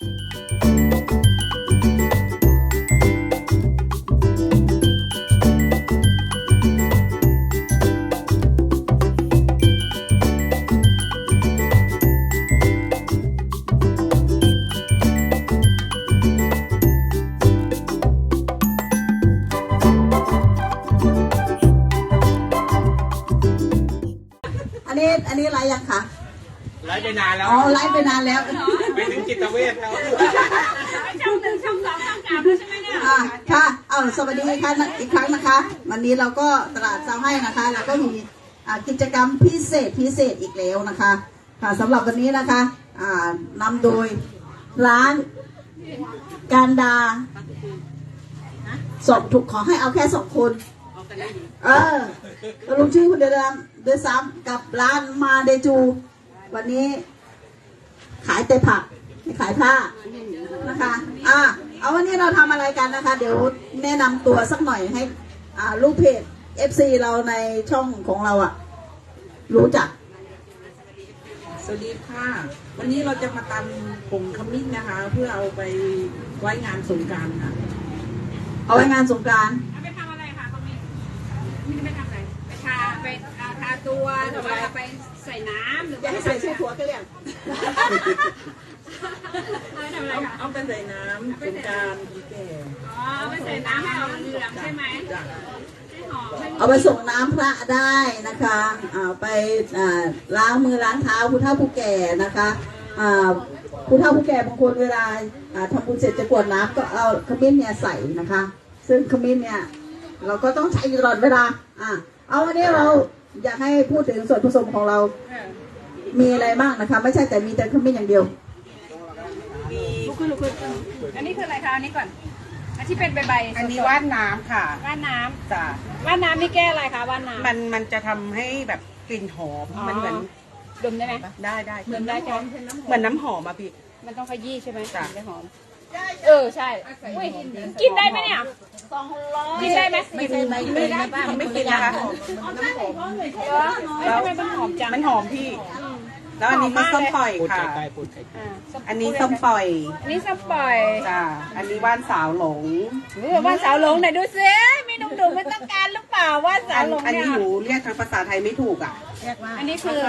อั วัสดีค่ะอีกครั้งนะคะ วันนี้เราก็ตลาดเซาให้นะคะ เราก็มีกิจกรรมพิเศษพิเศษอีกแล้วนะคะค่ะสำหรับวันนี้นะคะนำโดยร้านการดาสองถูกขอให้เอาแค่สองคน เออลงชื่อคนเดียวด้วยซ้ำกับร้านมาเดจู วันนี้ขายแต่ผัก ไม่ขายผ้านะคะ อ่าเอาวันนี้เราทำอะไรกันนะคะ เดี๋ยวแนะนำตัวสักหน่อยให้ อ่าลูกเพจ FC เราในช่องของเราอะรู้จัก สวัสดีค่ะ วันนี้เราจะมาตำผงขมิ้นนะคะ เพื่อเอาไปไว้งานสงกรารค่ะ เอาไว้งานสงกรานต์เอาไปทำอะไรคะเขามีมีไปทำอะไรไปทาไปเอาทาตัวหรือว่าเอาไปใส่น้ำหรืออย่าว่าให้ใส่ชื่อผัวก็เรียกเอาไป ทำอะไรคะเอาไปใส่น้ำสงกรารผีแก่อ๋อเอาไปใส่น้ำให้ออกเหลืองใช่ไหมจ้ะให้หอมให้เอาไปส่งน้ำพระได้นะคะเอาไปอ่าล้างมือล้างเท้าผู้เฒ่าผู้แก่นะคะอ่าผู้เฒ่าผู้แก่บางคนเวลาอ่าทำบุญเสร็จจะกรวดน้ำก็เอาขมิ้นเนี่ยใส่นะคะ ซึ่งขมิ้นเนี่ยเราก็ต้องใช้ตลอดเวลาอ่าเอาวันนี้เราอยากให้พูดถึงส่วนผสมของเราเออมีอะไรบ้างนะคะ ไม่ใช่แต่มีแต่ขมิ้นอย่างเดียวลุก ขึ้นลุกขึ้นอันนี้คืออะไรคะอันนี้ก่อนอันที่เป็นใบใบๆอันนี้สดๆว่านน้ำค่ะว่านน้ำจ้ะว่านน้ำนี่แก้อะไรคะว่านน้ำ มันมันจะทำให้แบบกลิ่นหอมอ๋อ มันเหมือนดมได้ไหม ได้ได้เหมือนได้ใช่ไหมเหมือนน้ำหอมอะพี่ มันต้องขยี้ใช่ไหมจ้ะ ถึงได้หอมเออใช่อุ้ยกินได้ไหมเนี่ยกินได้ไหมไม่ใช่ไม่ไม่ได้ไม่กินนะคะเหรอแล้วทำไมมันหอมจังมันหอมพี่ แล้วอันนี้ก็ส้มปล่อยพูดค่ะ ใกล้ๆพูดใกล้อ่าอันนี้ส้มปล่อยอันนี้ส้มปล่อยจ้ะอันนี้ว่านสาวหลงเออว่านสาวหลงไหนดูซิมีหนุ่มๆมันต้องการหรือเปล่าว่านสาอัวนหลงอันเนี่นี้ยหนูเรียกทางภาษาไทยไม่ถูกอะ อันนี้คือ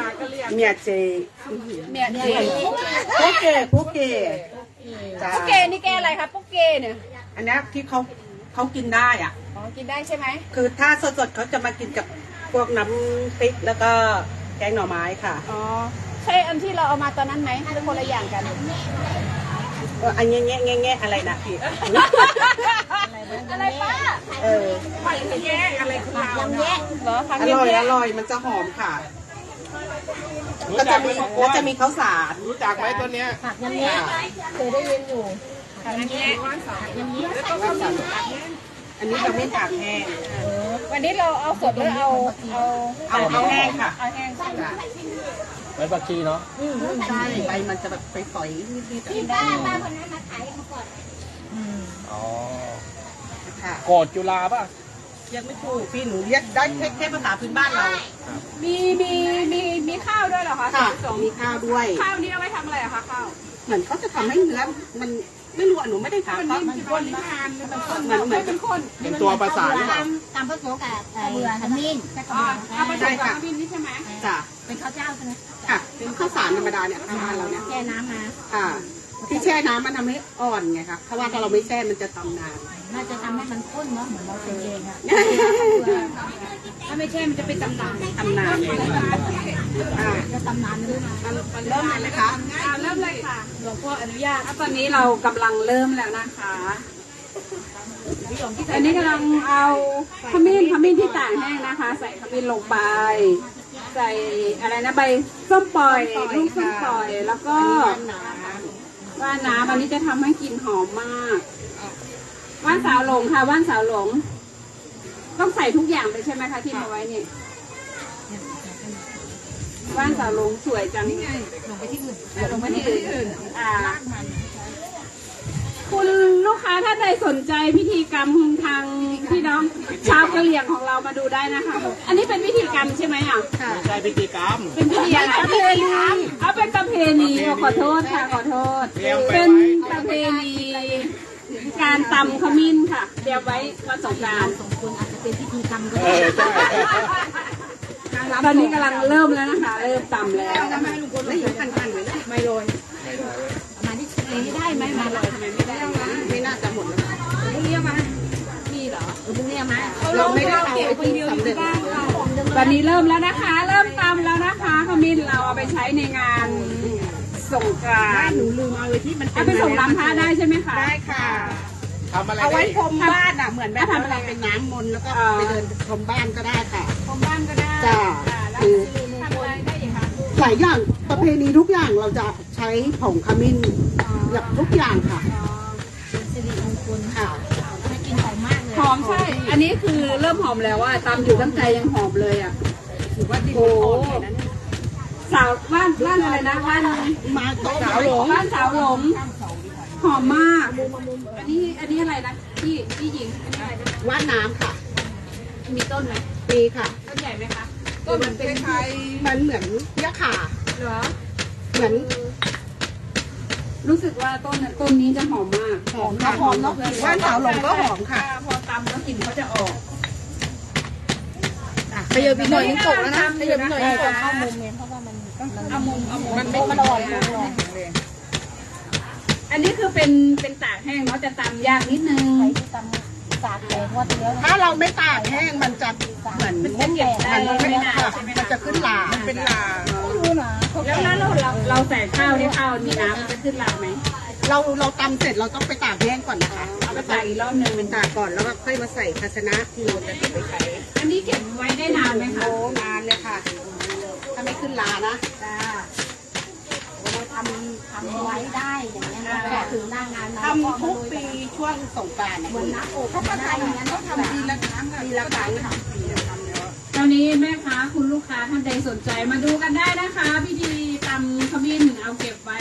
เมียเจเมียจีพวกเกพวกเกจ้ะปุ๊กเกนี่แกอะไรคะปุ๊กเกเนี่ยอันนี้ที่เขาเขากินได้อะ อ๋อกินได้ใช่ไหมคือถ้าสดๆเขาจะมากินกับพวกน้ำพริกแล้วก็แกงหน่อไม้ค่ะ อ๋อ ใช่อันที่เราเอามาตอนนั้นไหมหรือคนละอย่างกัน เอออันแง่แง่แง่แง่อะไรนะพี่ อะไรป้าเออแง่อะไรของเรายังแยะเหรอคะอร่อยอร่อยมันจะหอมค่ะก็จะมีแล้วจะมีข้าวสารรู้จักไหมตัวเนี้ยยังแยะเคยได้ยินอยู่ยังแยะอันนี้เราไม่ตากแห้ง วันนี้เราเอาสดหรือเอาเอาเอาเอาแห้งค่ะ เอาแห้งใช่ไหม ไว้บักชีเนาะใช่ใบมันจะแบบไปฝอยๆนิดๆกินได้อ๋อค่ะโกดจุฬาป่ะเรียกไม่ถูกพี่หนูเรียกได้แค่แค่ภาษาพื้นบ้านเรา มีมีมีมีข้าวด้วยเหรอคะค่ะสองมีข้าวด้วย ข้าวนี้เอาไว้ทำอะไรอะคะข้าว เหมือนเขาจะทำให้เนื้อมัน ไม่รู้อะหนูไม่ได้ถามเขาเหมือนเหมือนเหมือนเป็นคนเป็นตัวประสานหรือเปล่าตามผสมกับไอ้ขมิ้นอ๋อเอาไปใส่กับบินนี่ใช่ไหมจ้ะเป็นข้าวเจ้าใช่ไหมค่ะ เป็นข้าวสารธรรมดาเนี่ยข้าวบ้านเราเนี่ยแช่น้ำมาค่ะที่แช่น้ำมันทำให้อ่อนไงคะเพราะว่าถ้าเราไม่แช่มันจะตำนาน น่าจะทำให้มันข้นเนาะเหมือนเราเป็นเองอะถ้าไม่ใช่มันจะเป็นตำนานตำนานอ่าจะ ตำนานเลยนะเริ่มเลยนะคะอ่าเริ่มเลยค่ะหลวงพ่ออนุญาตตอนนี้เรากำลังเริ่มแล้วนะคะอันนี้กำลังเอาขมิ้นขมิ้นที่ต่างแห้งนะคะ ใส่ขมิ้นลงไป ใส่อะไรนะใบส้มปล่อยลูกส้มปล่อยแล้วก็ว่านน้ำอันนี้จะทำให้กลิ่นหอมมากว่านสาวหลงค่ะว่านสาวหลง ต้องใส่ทุกอย่างเลยใช่ไหมคะที่มาไว้เนี่ย ว่านสาวหลงสวยจังลงไปที่อื่นลงไปที่อื่นอ่าคุณลูกค้าท่านใดสนใจพิธีกรรมทางพี่น้องชาวกะเหรี่ยงของเรามาดูได้นะคะ อันนี้เป็นพิธีกรรมใช่ไหมอะไม่ใช่พิธีกรรม เป็นพิธีอะไรประเพณีเอาเป็นประเพณีขอโทษค่ะขอโทษเตรียมไปไว้เป็นประเพณีการตำขมิ้นค่ะเตรียมไว้วันสงกรานต์สองคนอาจจะเป็นพิธีกรรมก็เอได้อใช่ ตอนนี้กำลังเริ่มแล้วนะคะ เริ่มตำแล้วไม่อยู่คันๆเลยนะไม่โรยประมาณนี้เลยได้ไหมมาเลยทำไมไม่ได้ไม่น่าจะหมดแล้วพรุ่งนี้มามีเหรอพรุ่งนี้มาเราไม่ได้เอาไอ้ที่สำเร็จตอนนี้เริ่มแล้วนะคะ เริ่มตำแล้วนะคะขมิ้นเราเอาไปใช้ในงานสงกรานต์หนูลืมเอาไอ้ที่มันเอาไปส่งน้ำพระได้ใช่ไหมคะได้ค่ะทำอะไรเอาได้ไว้อีกพรมบ้านอะเหมือนแบบเราเป็นน้ำมนต์แล้วก็ไปเดินพรมบ้านก็ได้ค่ะของบ้านก็ได้ จ้าอ่าแล้วทำอะไรได้อีกคะหลายอย่างประเพณีทุกอย่างเราจะใช้ผงขมิ้นแบบทุกอย่างค่ะเป็นสิริมงคลค่ะให้กินหอมมากเลยหอมใช่ อันนี้คือเริ่มหอมแล้วว่าตำอยู่ตั้งใจยังหอมเลยอะถือว่าดีโอ้สาวบ้านบ้านอะไรนะบ้านมาโต๊ะสาวหลงบ้านสาวหลงหอมมาก อันนี้อันนี้อะไรนะพี่พี่หญิงอันนี้อะไรนะว่านน้ำค่ะ มีต้นไหมมีค่ะต้นใหญ่ไหมคะ ก็มันเป็นคล้ายมันเหมือนยะขาเหรอเหมือนรู้สึกว่าต้นน่ะต้นนี้จะหอมมากหอมหอมเนาะว่านสาวหลงก็หอมค่ะพอตำแล้วกลิ่นเขาจะออกขยับอีกหน่อยนึงตกแล้วนะขยับอีกหน่อยนึงตกเข้ามุมเนี่ยเพราะว่ามันมันเอามุมเอามุมมันไม่มันอ่อนมันอ่อนอันนี้คือเป็นเป็นตากแห้งเนาะจะตำยากนิดนึงใครที่ทำ สากแตกว่าที่แล้วถ้าเราไม่ตากแห้งมันจะเหมือนมันจะเก็บได้มันไม่ไม่นานค่ะใช่ไหมมันจะขึ้นลามันเป็นลารู้นะแล้วแล้วเราเราเราใส่ข้าวที่ข้าวมีน้ำมันจะขึ้นราไหมเราเราตำเสร็จเราต้องไปตากแห้งก่อนนะคะเอาไปตากอีกรอบหนึ่งเป็นตากก่อนแล้วก็ค่อยมาใส่ภาชนะที่เราจะเก็บไปใช้อันนี้เก็บไว้ได้นานไหมคะโอ้นานเลยค่ะถ้าไม่ขึ้นลานะจ้าเรา ทำทำไว้ได้อย่างเงี้ยนะแต่ถึงหน้างานมาทำทุกปีช่วงสงกรานต์เหมือนน้ำอกถ้าทำอย่างนั้นต้องทำปีละครั้งปีละครั้งค่ะตอนนี้แม่ค้าคุณลูกค้าท่านใดสนใจมาดูกันได้นะคะ พิธีตำขมิ้นเอาเก็บไว้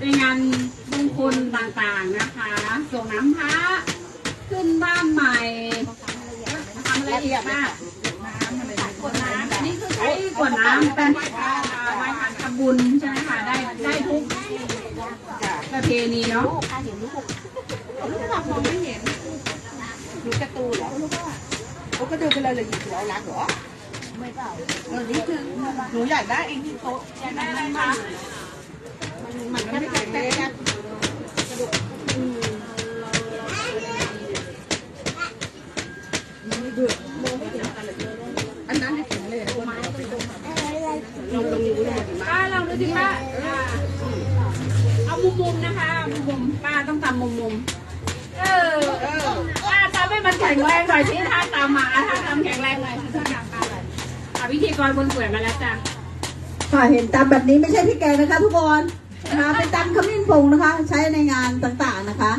ในงานมงคลต่างๆนะคะ ส่งน้ำพระขึ้นบ้านใหม่ทำอะไรอีกบ้างกวดน้ำอันนี้คือใช้กวดน้ำเป็นอ่าไม้ผ่าน ทำบุญใช่ไหมคะได้ได้ทุกประเพณีเนาะถ้าเห็นลูกลูกมองไม่เห็นหนูกระตูนเหรอเขาก็เดินไปเลยเลยหยิบเอารักเหรอไม่เปล่าเออนี่คือหนูอยากได้เองที่โต๊ะอยากได้อะไรคะมันไม่ใช่แค่อันนั้นที่ถึงเลยเราลงอยู่เลย ป้าลอง ดูสิป้าอ่าเอามุมมุมๆนะคะมุมมุมๆป้าต้องตำมุมมุมๆเออป้าทำให้มันแข็งแรงหน่อยสิถ้าตำมาถ้าทำแข็งแรงหน่อยถ้าทำป้าหน่อยอะพิธีกรคนสวยมาแล้วจ้ะ ค่ะเห็นตำแบบนี้ไม่ใช่พี่แกงนะคะ ทุกคนนะคะเป็นตำขมิ้นผงนะคะ ใช้ในงานต่างๆนะคะ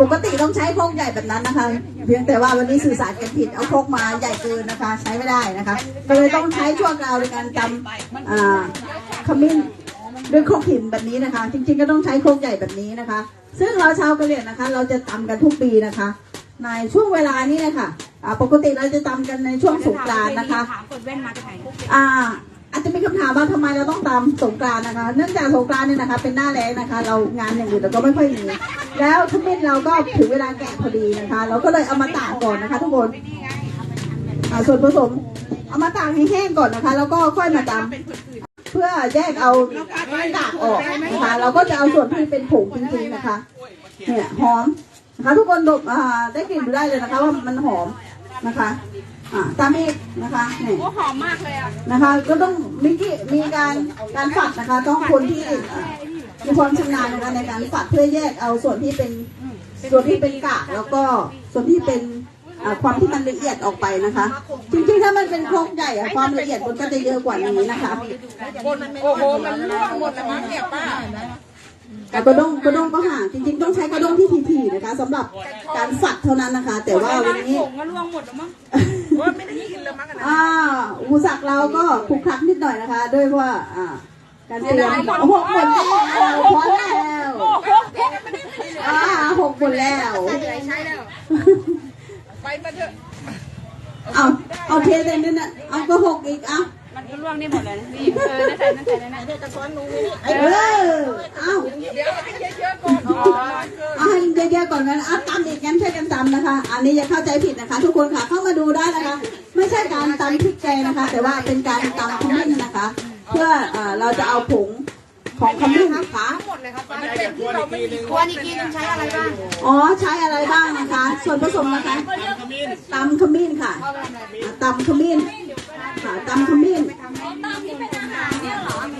ปกติต้องใช้พกใหญ่แบบนั้นนะคะ เพียงแต่ว่าวันนี้สื่อสารกันผิดเอาพกมาใหญ่เกินนะคะ ใช้ไม่ได้นะคะ ก็เลยต้องใช้ชั่วคราวในการตำอ่า ขมิ้นด้วยโครกหินแบบนี้นะคะ จริงๆก็ต้องใช้โครกใหญ่แบบนี้นะคะ ซึ่งเราชาวกะเหรี่ยงนะคะ เราจะตำกันทุกปีนะคะ ในช่วงเวลานี้นะคะอ่าปกติเราจะตำกันในช่วงสงกรานต์นะคะถามกดแว่นมาจากไหนอ่าอาจจะมีคำถามว่าทำไมเราต้องตามสงกรานต์นะคะ เนื่องจากสงกรานต์เนี่ยนะคะ เป็นหน้าแรงนะคะ เรางานอย่างอื่นเราก็ไม่ค่อยมี แล้วทุกเม็ดเราก็ถึงเวลาแกะพอดีนะคะ เราก็เลยเอามาตากก่อนนะคะ ทุกคนอ่าส่วนผสมเอามาตากให้แห้งก่อนนะคะ แล้วก็ค่อยมาตำ เพื่อแยกเอาตากออกนะคะเราก็จะเอาส่วนที่เป็นผงจริงๆนะคะเนี่ยหอมนะคะทุกคนดมอ่าได้กลิ่นดูได้เลยนะคะ ว่ามันหอมนะคะอ่าตามอีกนะคะเนี่ยโอ้หอมมากเลยอะนะคะ ก็ต้องมีที่มีการการฝัดนะคะ ต้องคนที่เอ่อมีความชำนาญนะคะในการฝัดเพื่อแยกเอาส่วนที่เป็นส่วนที่เป็นกากแล้วก็ส่วนที่เป็น อ่าความที่มันละเอียดออกไปนะคะ จริงๆถ้ามันเป็นโครงใหญ่อะความละเอียดมันก็จะเยอะกว่านี้นะคะโอ้โหมันร่วงหมดแล้วมั้งเนี่ยป้าแต่กระด้งกระด้งก็ห่างจริงๆ ต้องใช้กระด้งที่ถี่ๆนะคะสำหรับการฝัดเท่านั้นนะคะ แต่ว่าวันนี้ผงก็ร่วงหมดแล้วมั้งว่าไม่ได้กินแล้วมั้งอันนั้นอ่าอุปสรรคเราก็คลุกคลักนิดหน่อยนะคะ ด้วยว่าอ่าการเตรียมโอ้โหหมดแล้วพอแล้วอ่าหกหมดแล้วใช่แล้วไป มาเถอะเอาเอาเทใส่นั่นน่ะเอาก็หกอีกเอามันก็ล่วงนี่หมดเลยนี่เออนั่นใส่นั่นใส่นั่นนะเออเอาเดี๋ยวให้เยอะๆก่อนอ๋อเอาให้เยอะๆก่อนกันเอาตำอีกงั้นช่วยกันตำนะคะ อันนี้อย่าเข้าใจผิดนะคะ ทุกคนค่ะเข้ามาดูได้นะคะ ไม่ใช่การตำพริกแกงนะคะ แต่ว่าเป็นการตำขมิ้นนะคะ เพื่อเอ่อเราจะเอาผง ของขมิ้นนะคะหมดเลยครับมันได้แต่ควรอีกทีนึงควรอีกทีนึงใช้อะไรบ้างอ๋อใช้อะไรบ้างนะคะ ส่วนผสมนะคะตามขมิ้นตำขมิ้นค่ะอะตำขมิ้นค่ะตำขมิ้น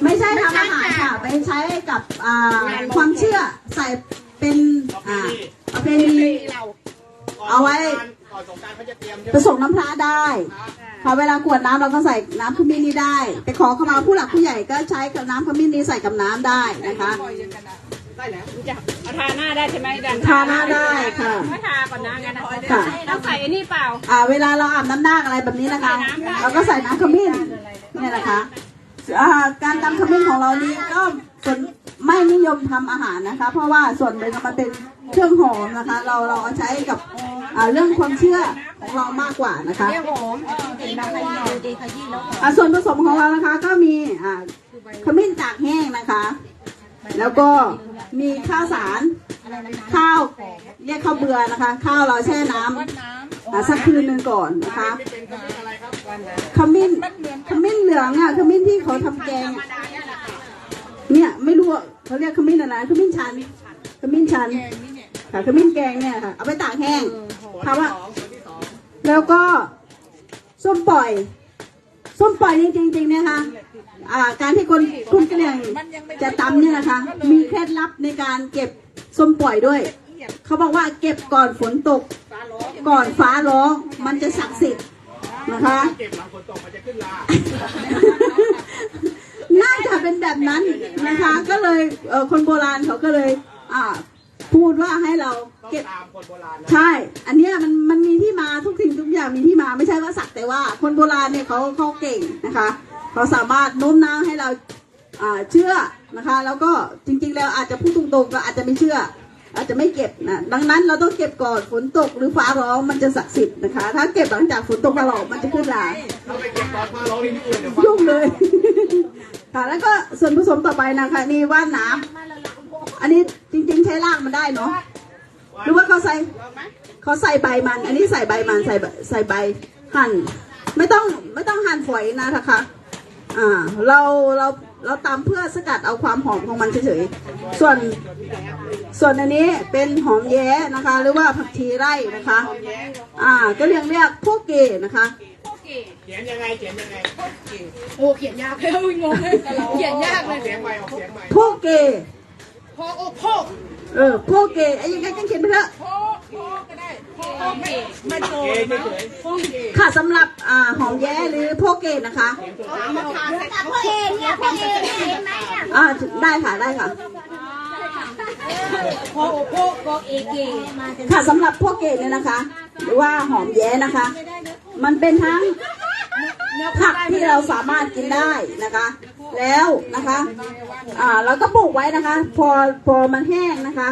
ไม่ใช่ทำอาหารค่ะไปใช้กับอ่าความเชื่อใส่เป็นอ่าประเพณีเอาไว้ก่อนสงกรารเขาจะเตรียมใช่ไหผมสมน้ำพระได้ พอเวลากรวดน้ำเราก็ใส่น้ำขมิ้นนี้ได้ไปขอเข้ามาผู้หลักผู้ใหญ่ก็ใช้กับน้ำขมิ้นนี้ใส่กับน้ำได้นะคะได้แล้วจะเอาทาหน้าได้ใช่ไหมดันทาหน้าได้ค่ะไม่ทาก่อนนะงั้นนะค่ะต้องใส่ไอ้นี่เปล่า อ่า เวลาเราอาบน้ำนาคอะไรแบบนี้นะคะ เราก็ใส่น้ำขมิ้นเนี่ยนะคะอ่าการตำขมิ้นของเรานี้ก็ส่วนไม่นิยมทำอาหารนะคะ เพราะว่าส่วนหนึ่งมันเป็น เครื่องหอมนะคะ เราเราเอาใช้กับอ่าเรื่องความเชื่อของเรามากกว่านะคะเรียกหอมเห็นแบบขยี้ดูดีขยี้แล้วหอมอ่าส่วนผสมของเรานะคะก็มีอ่าขมิ้นจากแห้งนะคะ แล้วก็มีข้าวสารข้าวเรียกข้าวเบื่อนะคะ ข้าวเราแช่น้ำอ่าสักคืนหนึ่งก่อนนะคะเป็นขมิ้นอะไรครับขมิ้นขมิ้นเหลืองอะขมิ้นที่เขาทำแกงอะเนี่ยไม่รู้อะเขาเรียกขมิ้นอะไรขมิ้นชันขมิ้นชัน ค่ะขมิ้นแกงเนี่ยค่ะเอาไปตากแห้ง ถามว่า แล้วก็ส้มปล่อย ส้มปล่อยนี่จริงๆเนี่ยค่ะอ่าการที่คนคุณกระเหรี่ยงจะตำเนี่ยนะคะ มีเคล็ดลับในการเก็บส้มปล่อยด้วย เขาบอกว่าเก็บก่อนฝนตก ก่อนฟ้าร้องมันจะศักดิ์สิทธิ์นะคะเก็บหลังฝนตกมันจะขึ้นลาน่าจะเป็นแบบนั้นนะคะ ก็เลยเออคนโบราณเขาก็เลย อ่า พูดว่าให้เราต้องเก็บ ตามคนโบราณนะ ใช่ อันเนี้ยมันมันมีที่มาทุกสิ่งทุกอย่างมีที่มาไม่ใช่ว่าสักแต่ว่าคนโบราณเนี่ยเขาเขาเก่งนะคะเขาสามารถโน้มน้าวให้เราอ่าเชื่อนะคะ แล้วก็จริงๆแล้วอาจจะพูดตรงๆก็อาจจะไม่เชื่อ อาจจะไม่เก็บนะดังนั้นเราต้องเก็บก่อนฝนตกหรือฟ้าร้องมันจะศักดิ์สิทธิ์นะคะ ถ้าเก็บหลังจากฝนตกมาหลอกมันจะขึ้นลา ถ้าไปเก็บตอนฟ้าร้องนี่นี่อื่นเดี๋ยวฟ้ายุ่งเลย ค่ะ แล้วก็ส่วนผสมต่อไปนะคะ นี่ว่านน้ำ อันนี้จริงๆใช้รากมันได้เนาะหรือว่าเขาใส่เขาใส่ใบมัน อันนี้ใส่ใบมันใส่ใบใส่ใบหั่น ไม่ต้องไม่ต้องหั่นฝอยนะคะอ่าเราเราเราตำเพื่อสกัดเอาความหอมของมันเฉยๆ ส่วนส่วนอันนี้เป็นหอมแย้นะคะ หรือว่าผักชีไร่นะคะ อ่า ก็เรียกเรียกพวกเกนะคะเขียนยังไงเขียนยังไงโอ้เขียนยากเลยงงเขียนยากเลยเสียงใหม่ออกเสียงใหม่พวกเก พอโอ้โพกเออพวกเกไอ้ยังไงกันเขียนไปเถอะโพโพก็ได้โพไม่ไม่โตเก๋เฉยโพเก๋ค่ะสำหรับอ่าหอมแย้หรือพวกเกนะคะพ่อเองเนี่ยพ่อเองเห็นไหมเนี่ยอ่าได้ค่ะได้ค่ะพอโอ้โพกก็เอเกมาจะค่ะสำหรับพวกเกเนี่ยนะคะ หรือว่าหอมแย้นะคะ มันเป็นทั้งผักที่เราสามารถกินได้นะคะ แล้วนะคะอ่าเราก็ปลูกไว้นะคะ พอพอมันแห้งนะคะ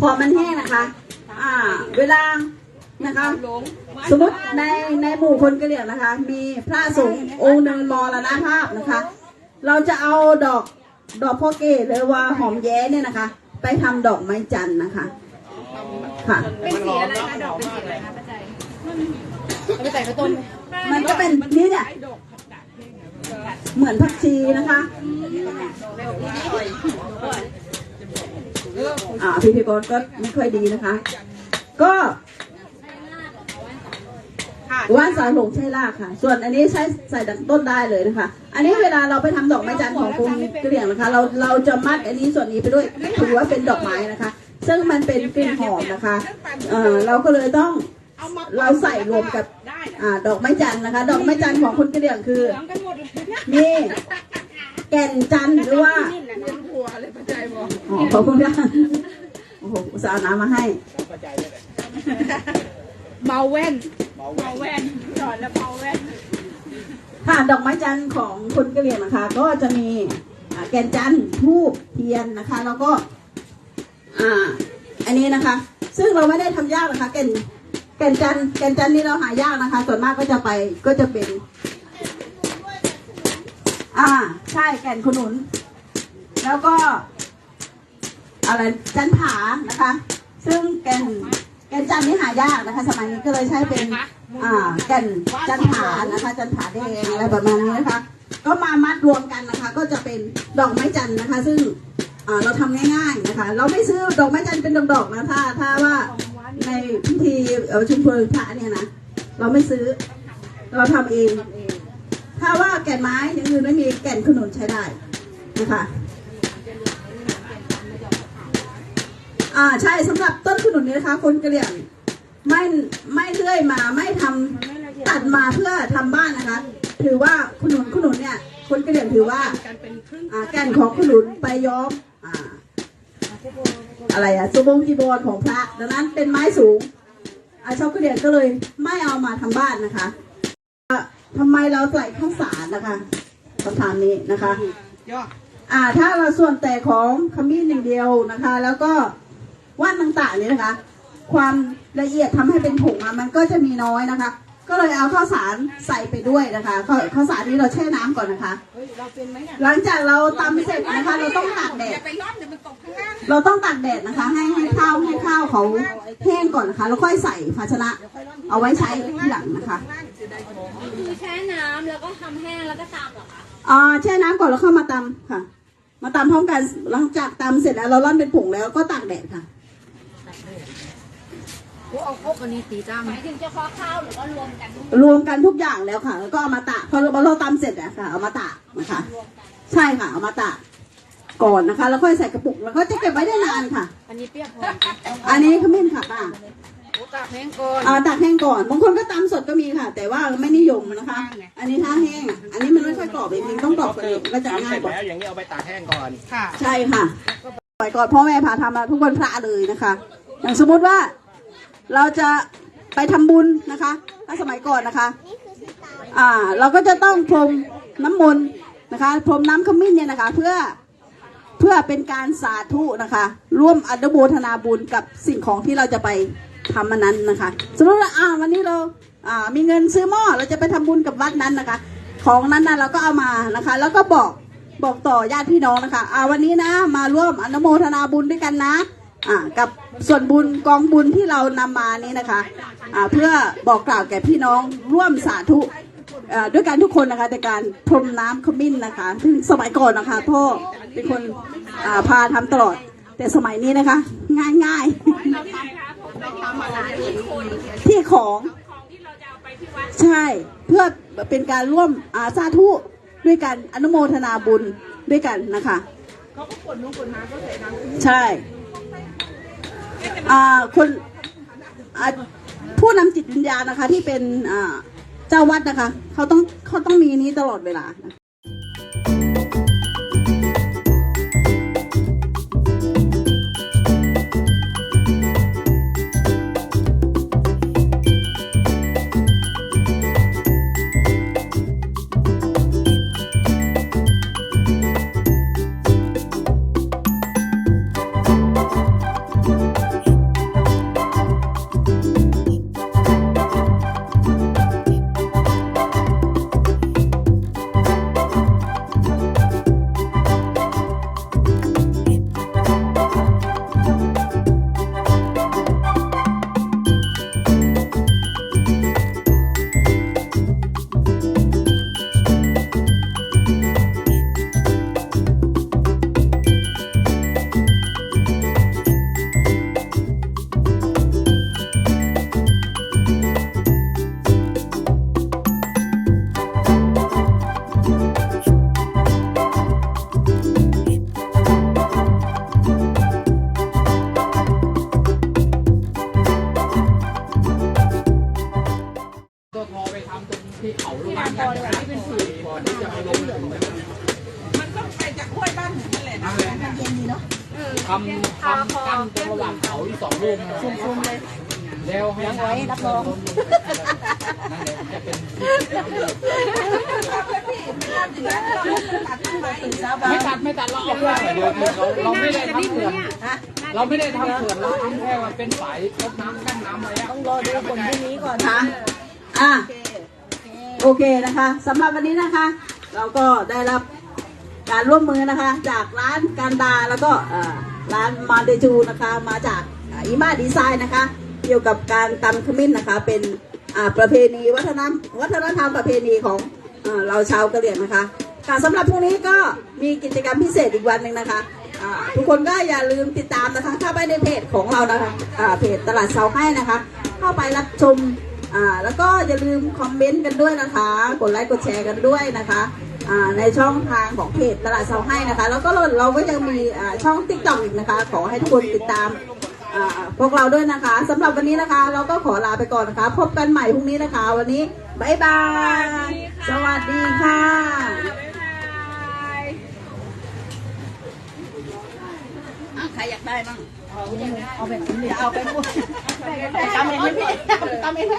พอมันแห้งนะคะ อ่า เวลานะคะ สมมติในในหมู่คนกะเหรี่ยงนะคะ มีพระสงฆ์องค์หนึ่งมรณภาพนะคะ เราจะเอาดอกดอกพ่อเกศหรือว่าหอมแย้เนี่ยนะคะ ไปทำดอกไม้จันทร์นะคะค่ะมันหอมนะมันหอมมากเลยไปใส่กระต้นมั มันก็เป็นนี่เนี่ยเหมือนผักชีนะคะอ่าพี่พี่กรก็ไม่ค่อยดีนะคะ ก็ว่านสาหลงใช่รากค่ะ ส่วนอันนี้ใช้ใส่ดังต้นได้เลยนะคะ อันนี้เวลาเราไปทำดอกไม้จันทร์ของกรุงกะเหรี่ยงนะคะ เราเราจะมัดอันนี้ส่วนนี้ไปด้วยถือว่าเป็นดอกไม้นะคะ ซึ่งมันเป็นกลิ่นหอมนะคะเออเราก็เลยต้อง เราใส่รวมกับอ่าดอกไม้จันทร์นะคะ ดอกไม้จันทร์ของคนกะเหรี่ยงคือนี่แก่นจันทร์หรือว่าอ๋อขอบคุณค่ะโอ้โหอุตส่าห์เอาน้ำมาให้เข้าใจเลยเมาแว่นเบาเมาแว่นสอนแล้วเมาแว่นค่ะดอกไม้จันทร์ของคนกะเหรี่ยงนะคะ ก็จะมีอ่าแก่นจันทร์ทูบเทียนนะคะ แล้วก็ อ่า อันนี้นะคะ ซึ่งเราไม่ได้ทำยากนะคะแก่น แก่นจันแก่นจันนี่เราหายากนะคะ ส่วนมากก็จะไปก็จะเป็น อ่า ใช่แก่นขนุน แล้วก็ อะไรจันผานะคะ ซึ่งแก่นแก่นจันนี่หายากนะคะ สมัยนี้ก็เลยใช้เป็น อ่า แก่นจันผานะคะ จันผาแดงอะไรประมาณนี้นะคะ ก็มามัดรวมกันนะคะ ก็จะเป็นดอกไม้จันนะคะ ซึ่งอ่าเราทำง่ายๆนะคะ เราไม่ซื้อดอกไม้จันเป็นดอกๆนะถ้าถ้าว่า ในพิธีเอ่อชุมชนพระเนี่ยนะเราไม่ซื้อ เราทำเอง ถ้าว่าแก่นไม้อย่างอื่นไม่มีแก่นขนุนใช้ได้นะคะอ่าใช่สำหรับต้นขนุนนี้นะคะ คนกระเหรี่ยงไม่ไม่เลื่อยมาไม่ทำตัดมาเพื่อทำบ้านนะคะ ถือว่าขนุนขนุนเนี่ย คนกระเหรี่ยงถือว่าอ่าแก่นของขนุนไปย้อม อ่าอะไรอะสุบงจีบอลของพระดังนั้นเป็นไม้สูงอาชาวกะเหรี่ยงก็เลยไม่เอามาทำบ้านนะคะอะทำไมเราใส่ข้าวสารนะคะคำถามนี้นะคะย่ออ่าถ้าเราส่วนแต่ของขมิ้นอย่างเดียวนะคะ แล้วก็ว่านต่างๆเนี่ยนะคะ ความละเอียดทำให้เป็นผงอะมันก็จะมีน้อยนะคะ ก็เลยเอาข้าวสารใส่ไปด้วยนะคะข้าวข้าวสารนี้เราแช่น้ำก่อนนะคะหลังจากเราตำเสร็จนะคะ เราต้องตากแดดไปรอบเดี๋ยวมันตกข้างล่างเราต้องตากแดดนะคะ ให้ให้ข้าวให้ข้าวเขาแห้งก่อนนะคะแล้วค่อยใส่ภาชนะ เอาไว้ใช้ทีหลังนะคะคือแช่น้ำแล้วก็ทำแห้งแล้วก็ตามเหรอคะอ่าแช่น้ำก่อนแล้วเข้ามาตำค่ะ มาตำพร้อมกันหลังจากตำเสร็จแล้วเราร่อนเป็นผงแล้วก็ตากแดดค่ะ เอาพวกอันนี้ตีจ้าหมายถึงเฉพาะข้าวหรือว่ารวมกันรวมกันทุกอย่างแล้วค่ะ แล้วก็เอามาตากพอเราเราตำเสร็จอะค่ะเอามาตากนะคะใช่ค่ะเอามาตากก่อนนะคะ แล้วค่อยใส่กระปุกแล้วก็จะเก็บไว้ได้นานค่ะ อันนี้เปรี้ยวพออันนี้ขมิ้นค่ะป้าโอ้ตากแห้งก่อนอ่าตากแห้งก่อนบางคนก็ตำสดก็มีค่ะ แต่ว่าไม่นิยมนะคะ อันนี้ถ้าแห้งอะอันนี้มันไม่ค่อยกรอบเองต้องกรอบกว่านี้ก็จะทำง่าเสยร็จกว่าแล้วอย่างนี้เอาไปตากแห้งก่อน ค่ะ ใช่ค่ะปล่อยก่อนพ่อแม่พาทำมาทุกวันพระเลยนะคะ อย่างสมมุติว่า เราจะไปทำบุญนะคะถ้าสมัยก่อนนะคะอ่าเราก็จะต้องพรมน้ำมนต์นะคะพรมน้ำขมิ้นเนี่ยนะคะ เพื่อเพื่อเป็นการสาธุนะคะ ร่วมอนุโมทนาบุญกับสิ่งของที่เราจะไปทำมันนั้นนะคะ สมมติว่าอ่าวันนี้เราอ่ามีเงินซื้อหม้อเราจะไปทำบุญกับวัดนั้นนะคะ ของนั้นนะเราก็เอามานะคะ แล้วก็บอกบอกต่อญาติพี่น้องนะคะอ่าวันนี้นะมาร่วมอนุโมทนาบุญด้วยกันนะ อ่ากับส่วนบุญกองบุญที่เรานำมานี้นะคะอ่าเพื่อบอกกล่าวแก่พี่น้องร่วมสาธุเอ่อด้วยกันทุกคนนะคะในการพรมน้ำขมิ้นนะคะซึ่งสมัยก่อนนะคะพ่อเป็นคนอ่าพาทำตลอด แต่สมัยนี้นะคะ ง่ายง่ายๆที่ของของที่เราจะเอาไปที่วัดใช่เพื่อเป็นการร่วมอาสาธุด้วยกันอนุโมทนาบุญด้วยกันนะคะเขาก็ขนนุ่งขนน้ำก็ใส่น้ำใช่ อ่าคนอ่าผู้นำจิตวิญญาณนะคะ ที่เป็นอ่าเจ้าวัดนะคะ เขาต้องเขาต้องมีนี้ตลอดเวลา แล้วให้ไว้รับรองนั่นแหละจะเป็นไม่ตัดไม่ตัดเราเอาไว้เดียวเราไม่ได้ทำเขื่อนเราไม่ได้ทำเขื่อนเราทำแค่ว่าเป็นฝายลดน้ำกั้นน้ำอะไรต้องรอดูผลพรุ่งนี้ก่อนค่ะอะโอเคนะคะสำหรับวันนี้นะคะ เราก็ได้รับการร่วมมือนะคะ จากร้านการดาแล้วก็ร้านมาเดจูนะคะ มาจากอีมาดีไซน์นะคะ เกี่ยวกับการตำขมิ้นนะคะ เป็นประเพณีวัฒนธรรมวัฒนธรรมประเพณีของเอ่อเราชาวกะเหรี่ยงนะคะค่ะสำหรับพรุ่งนี้ก็มีกิจกรรมพิเศษอีกวันหนึ่งนะคะทุกคนก็อย่าลืมติดตามนะคะ เข้าไปในเพจของเรานะคะเพจตลาดเสาให้นะคะ เข้าไปรับชมแล้วก็อย่าลืมคอมเมนต์กันด้วยนะคะ กดไลค์กดแชร์กันด้วยนะคะในช่องทางของเพจตลาดเซาให้นะคะ แล้วก็เราก็ยังมีช่องติ๊กต็อกอีกนะคะ ขอให้ทุกคนติดตาม พวกเราด้วยนะคะสำหรับวันนี้นะคะ เราก็ขอลาไปก่อนนะคะ พบกันใหม่พรุ่งนี้นะคะ วันนี้บายบาย สวัสดีค่ะใครอยากได้บ้างเอาแบบนี้เอาไปพูดทำเองไหมพี่ทำเองไหม